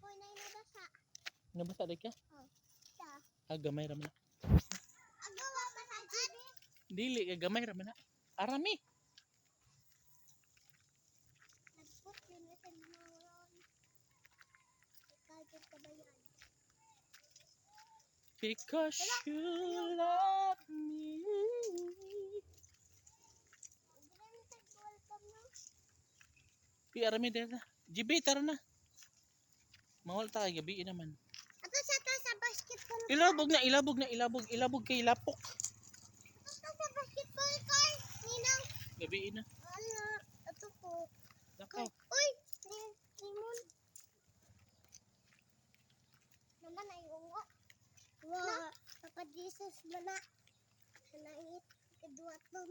Apoy na inabasa. Nabasa di ka? Oh. Ta. Ah, gamay ra man na. Agawa ba sa jibi? Dili ka gamay ra man na. Arami. Nagput yun na sa mga Ikagit ka ba yan? Because you love me. Pi arami dito. GB tara na. Mawal ta kay gabi naman. Ato sa to sa basketball. Ilabog na, ilabog na, ilabog, ilabog kay lapok. Ato sa basketball court. Ninang. Gabi na. Ano? Ato po. Nakaw. Uy! Ni- Limon. Naman ay ungo. Wow. Papa Jesus na na. Nanait. Kedua tom.